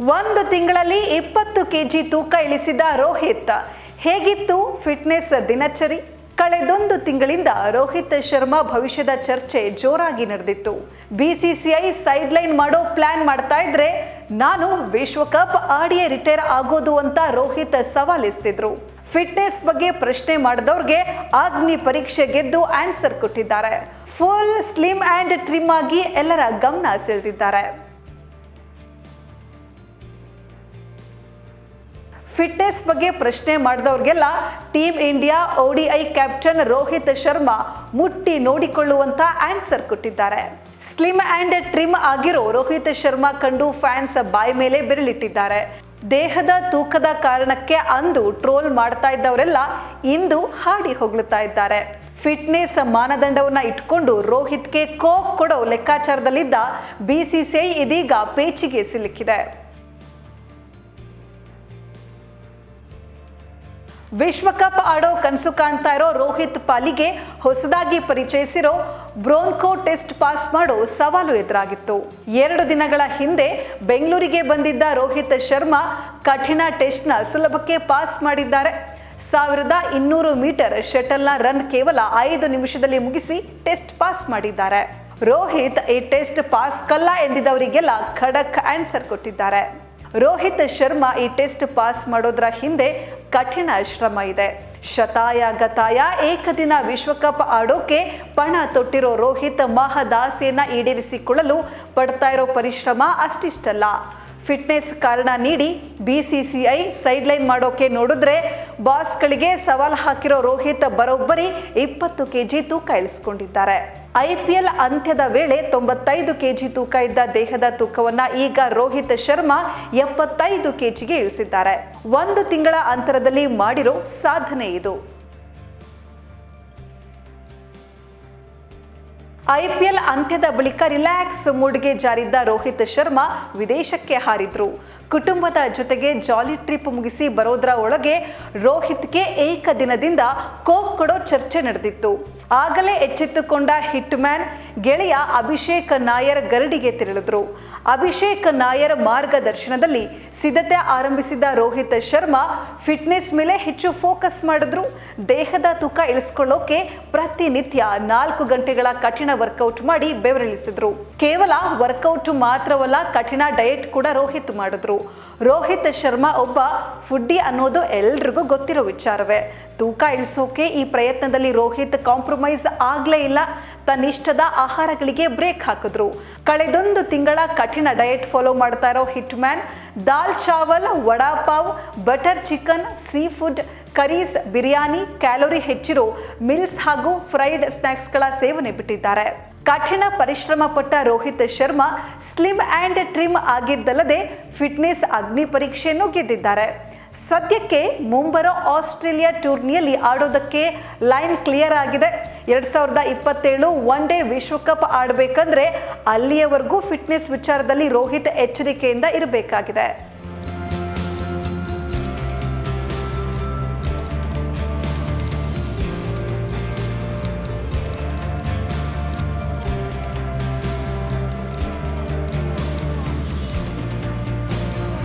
ಒಂದು ತಿಂಗಳಲ್ಲಿ ಇಪ್ಪತ್ತು ಕೆ ಜಿ ತೂಕ ಇಳಿಸಿದ ರೋಹಿತ್. ಹೇಗಿತ್ತು ಫಿಟ್ನೆಸ್ ದಿನಚರಿ? ಕಳೆದೊಂದು ತಿಂಗಳಿಂದ ರೋಹಿತ್ ಶರ್ಮಾ ಭವಿಷ್ಯದ ಚರ್ಚೆ ಜೋರಾಗಿ ನಡೆದಿತ್ತು. ಬಿಸಿಸಿಐ ಸೈಡ್ ಲೈನ್ ಮಾಡೋ ಪ್ಲಾನ್ ಮಾಡ್ತಾ ಇದ್ರೆ ನಾನು ವಿಶ್ವಕಪ್ ಆಡಿಯೇ ರಿಟೈರ್ ಆಗೋದು ಅಂತ ರೋಹಿತ್ ಸವಾಲಿಸ್ತಿದ್ರು ಫಿಟ್ನೆಸ್ ಬಗ್ಗೆ ಪ್ರಶ್ನೆ ಮಾಡಿದವ್ರಿಗೆ ಅಗ್ನಿ ಪರೀಕ್ಷೆ ಗೆದ್ದು ಆನ್ಸರ್ ಕೊಟ್ಟಿದ್ದಾರೆ. ಫುಲ್ ಸ್ಲಿಮ್ ಆ್ಯಂಡ್ ಟ್ರಿಮ್ ಆಗಿ ಎಲ್ಲರ ಗಮನ ಸೆಳೆದಿದ್ದಾರೆ. ಫಿಟ್ನೆಸ್ ಬಗ್ಗೆ ಪ್ರಶ್ನೆ ಮಾಡಿದವ್ರಿಗೆಲ್ಲ team India ODI captain Rohit Sharma ಮುಟ್ಟಿ ನೋಡಿಕೊಳ್ಳುವಂತ ಆನ್ಸರ್ ಕೊಟ್ಟಿದ್ದಾರೆ. ಸ್ಲಿಮ್ ಆ್ಯಂಡ್ ಟ್ರಿಮ್ ಆಗಿರೋ ರೋಹಿತ್ ಶರ್ಮಾ ಕಂಡು ಫ್ಯಾನ್ಸ್ ಬಾಯಿ ಮೇಲೆ ಬೆರಳಿಟ್ಟಿದ್ದಾರೆ. ದೇಹದ ತೂಕದ ಕಾರಣಕ್ಕೆ ಅಂದು ಟ್ರೋಲ್ ಮಾಡ್ತಾ ಇದ್ದವರೆಲ್ಲ ಇಂದು ಹಾಡಿ ಹೊಗಳುತ್ತಾ ಇದ್ದಾರೆ. ಫಿಟ್ನೆಸ್ ಮಾನದಂಡವನ್ನ ಇಟ್ಕೊಂಡು ರೋಹಿತ್ಗೆ ಕೋಕ್ ಕೊಡೋ ಲೆಕ್ಕಾಚಾರದಲ್ಲಿದ್ದ ಬಿಸಿಸಿಐ ಇದೀಗ ಪೇಚಿಗೆ ಸಿಲುಕಿದೆ. ವಿಶ್ವಕಪ್ ಆಡೋ ಕನಸು ಕಾಣ್ತಾ ಇರೋ ರೋಹಿತ್ ಪಾಲಿಗೆ ಹೊಸದಾಗಿ ಪರಿಚಯಿಸಿರೋ ಬ್ರೋನ್ಕೋ ಟೆಸ್ಟ್ ಪಾಸ್ ಮಾಡೋ ಸವಾಲು ಎದುರಾಗಿತ್ತು. ಎರಡು ದಿನಗಳ ಹಿಂದೆ ಬೆಂಗಳೂರಿಗೆ ಬಂದಿದ್ದ ರೋಹಿತ್ ಶರ್ಮಾ ಕಠಿಣ ಟೆಸ್ಟ್ನ ಸುಲಭಕ್ಕೆ ಪಾಸ್ ಮಾಡಿದ್ದಾರೆ. ಸಾವಿರದ ಇನ್ನೂರು ಮೀಟರ್ ಶಟಲ್ನ ರನ್ ಕೇವಲ ಐದು ನಿಮಿಷದಲ್ಲಿ ಮುಗಿಸಿ ಟೆಸ್ಟ್ ಪಾಸ್ ಮಾಡಿದ್ದಾರೆ. ರೋಹಿತ್ ಈ ಟೆಸ್ಟ್ ಪಾಸ್ ಕಲ್ಲ ಎಂದಿದ್ದವರಿಗೆಲ್ಲ ಖಡಕ್ ಆನ್ಸರ್ ಕೊಟ್ಟಿದ್ದಾರೆ. ರೋಹಿತ್ ಶರ್ಮಾ ಈ ಟೆಸ್ಟ್ ಪಾಸ್ ಮಾಡೋದ್ರ ಹಿಂದೆ ಕಠಿಣ ಶ್ರಮ ಇದೆ. ಶತಾಯ ಗತಾಯ ಏಕದಿನ ವಿಶ್ವಕಪ್ ಆಡೋಕೆ ಪಣ ತೊಟ್ಟಿರೋ ರೋಹಿತ್ ಮಹದಾಸೆಯನ್ನ ಈಡೇರಿಸಿಕೊಳ್ಳಲು ಪಡ್ತಾ ಇರೋ ಪರಿಶ್ರಮ ಅಷ್ಟಿಷ್ಟಲ್ಲ. ಫಿಟ್ನೆಸ್ ಕಾರಣ ನೀಡಿ ಬಿಸಿಸಿಐ ಸೈಡ್ಲೈನ್ ಮಾಡೋಕೆ ನೋಡಿದ್ರೆ ಬಾಸ್ಗಳಿಗೆ ಸವಾಲು ಹಾಕಿರೋ ರೋಹಿತ್ ಬರೋಬ್ಬರಿ ಇಪ್ಪತ್ತು ಕೆಜಿ ತೂಕ ಇಳಿಸ್ಕೊಂಡಿದ್ದಾರೆ. ಐಪಿಎಲ್ ಅಂತ್ಯದ ವೇಳೆ ತೊಂಬತ್ತೈದು ಕೆಜಿ ತೂಕ ಇದ್ದ ದೇಹದ ತೂಕವನ್ನ ಈಗ ರೋಹಿತ್ ಶರ್ಮಾ ಎಪ್ಪತ್ತೈದು ಕೆಜಿಗೆ ಇಳಿಸಿದ್ದಾರೆ. ಒಂದು ತಿಂಗಳ ಅಂತರದಲ್ಲಿ ಮಾಡಿರೋ ಸಾಧನೆ ಇದು. ಐಪಿಎಲ್ ಅಂತ್ಯದ ಬಳಿಕ ರಿಲ್ಯಾಕ್ಸ್ ಮೂಡ್ಗೆ ಜಾರಿದ್ದ ರೋಹಿತ್ ಶರ್ಮಾ ವಿದೇಶಕ್ಕೆ ಹಾರಿದ್ರು. ಕುಟುಂಬದ ಜೊತೆಗೆ ಜಾಲಿ ಟ್ರಿಪ್ ಮುಗಿಸಿ ಬರೋದ್ರ ಒಳಗೆ ರೋಹಿತ್ಗೆ ಏಕದಿನದಿಂದ ಕೋಕ್ ಕೊಡೋ ಚರ್ಚೆ ನಡೆದಿತ್ತು. ಆಗಲೇ ಎಚ್ಚೆತ್ತುಕೊಂಡ ಹಿಟ್ ಮ್ಯಾನ್ ಗೆಳೆಯ ಅಭಿಷೇಕ್ ನಾಯರ್ ಗರಡಿಗೆ ತೆರಳಿದ್ರು. ಅಭಿಷೇಕ್ ನಾಯರ್ ಮಾರ್ಗದರ್ಶನದಲ್ಲಿ ಸಿದ್ಧತೆ ಆರಂಭಿಸಿದ ರೋಹಿತ್ ಶರ್ಮಾ ಫಿಟ್ನೆಸ್ ಮೇಲೆ ಹೆಚ್ಚು ಫೋಕಸ್ ಮಾಡಿದ್ರು. ದೇಹದ ತೂಕ ಇಳಿಸ್ಕೊಳ್ಳೋಕೆ ಪ್ರತಿನಿತ್ಯ ನಾಲ್ಕು ಗಂಟೆಗಳ ಕಠಿಣ ವರ್ಕೌಟ್ ಮಾಡಿ ಬೆವರಿಳಿಸಿದ್ರು. ಕೇವಲ ವರ್ಕೌಟ್ ಮಾತ್ರವಲ್ಲ ಕಠಿಣ ಡಯಟ್ ಕೂಡ ರೋಹಿತ್ ಮಾಡಿದ್ರು. ರೋಹಿತ್ ಶರ್ಮಾ ಒಬ್ಬ ಫುಡ್ಡಿ ಅನ್ನೋದು ಎಲ್ರಿಗೂ ಗೊತ್ತಿರೋ ವಿಚಾರವೇ. ತೂಕ ಇಳಿಸೋಕೆ ಈ ಪ್ರಯತ್ನದಲ್ಲಿ ರೋಹಿತ್ ಕಾಂಪ್ರಮೈಸ್ ಆಗ್ಲೇ ಇಲ್ಲ. ತನ್ನಿಷ್ಟದ ಆಹಾರಗಳಿಗೆ ಬ್ರೇಕ್ ಹಾಕಿದ್ರು. ಕಳೆದೊಂದು ತಿಂಗಳ ಕಠಿಣ ಡಯಟ್ ಫಾಲೋ ಮಾಡ್ತಾ ಇರೋ ಹಿಟ್ ಮ್ಯಾನ್ ದಾಲ್ ಚಾವಲ್, vada pav, butter chicken sea food curries, biryani, calorie ಹೆಚ್ಚಿರೋ meals ಹಾಗೂ ಫ್ರೈಡ್ ಸ್ನ್ಯಾಕ್ಸ್ಗಳ ಸೇವನೆ ಬಿಟ್ಟಿದ್ದಾರೆ. ಕಠಿಣ ಪರಿಶ್ರಮ ಪಟ್ಟ Rohit Sharma slim and trim ಆಗಿದ್ದಲ್ಲದೆ fitness ಅಗ್ನಿ ಪರೀಕ್ಷೆಯನ್ನು ಗೆದ್ದಿದ್ದಾರೆ. ಸದ್ಯಕ್ಕೆ ಮುಂಬರೋ ಆಸ್ಟ್ರೇಲಿಯಾ ಟೂರ್ನಿಯಲ್ಲಿ ಆಡೋದಕ್ಕೆ ಲೈನ್ ಕ್ಲಿಯರ್ ಆಗಿದೆ. ಎರಡು ಸಾವಿರದ ಇಪ್ಪತ್ತೇಳು ಒನ್ ಡೇ ವಿಶ್ವಕಪ್ ಆಡಬೇಕಂದ್ರೆ ಅಲ್ಲಿಯವರೆಗೂ ಫಿಟ್ನೆಸ್ ವಿಚಾರದಲ್ಲಿ ರೋಹಿತ್ ಎಚ್ಚರಿಕೆಯಿಂದ ಇರಬೇಕಾಗಿದೆ.